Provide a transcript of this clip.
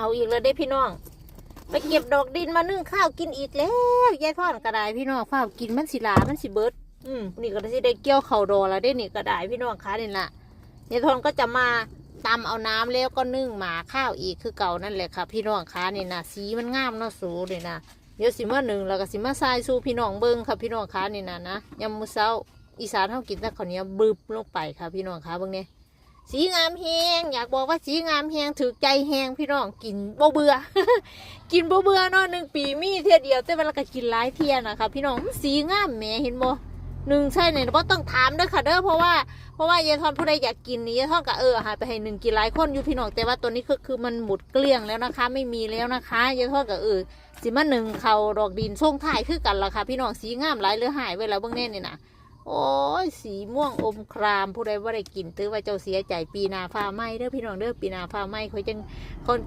เอาอีกแล้วเด้พี่น้องไปเก็บดอกดินมานึ่งข้าวกินอีกแล้วยายทอดกระไดพี่น้องข้าวกินมันสิลามันสิเบิดอืมนี่ก็สิได้เกี่ยวเข่าวดอแล้วได้นี่กระไดพี่น้องคะนี่ละยายทอดก็จะมาตำเอาน้ำแล้วก็นึ่งหมาข้าวอีกคือเก่านั่นแหละค่ะ พี่น้องคะนี่นะสีมันงามเนาะสูเลยนะเดี๋ยวสิมาหนึ่งแล้วก็สิมาทรายสู่พี่น้องเบิ้งค่ะพี่น้องคะนี่นะนะยำมือเช้าอีสานเท่ากินแต่ข้าวเหนียวบึบลงไปค่ะพี่น้องคะเบิ้งเนี่ย สีงามแหงอยากบอกว่าสีงามแหงถือใจแหงพี่น้องกินบ่เบื่อ กินบ่เบื่อเนาะหนึ่งปีมีเทียเดียว แต่เวลาก็กินหลายเทียนะคะพี่น้องสีงามแหมเห็นบ่หนึ่งใช่เนี่ยก็ต้องถามด้วยค่ะเด้อเพราะว่าเพราะว่ายายทอนผู้ใดอยากกินนี่ยายทอนก็เออหาไปให้หนึ่งกินหลายคนอยู่พี่น้องแต่ว่าตัวนี้คือคือมันหมดเกลี้ยงแล้วนะคะ ไม่มีแล้วนะคะยายทอนก็เออสิมาหนึ่งเขาดอกดินช่งถ่ายคือกันละค่ะพี่น้องสีงามหลายเหลือหายไว้แล้วเบื้องแน่นี่นะ โอ้ยสีม่วงอมครามผู้ใดว่าได้กินตื้อว่าเจ้าเสียใจปีนาฟ้าไหมเด้อพี่น้องเด้อปีนาฟ้าไหมเขาจังคน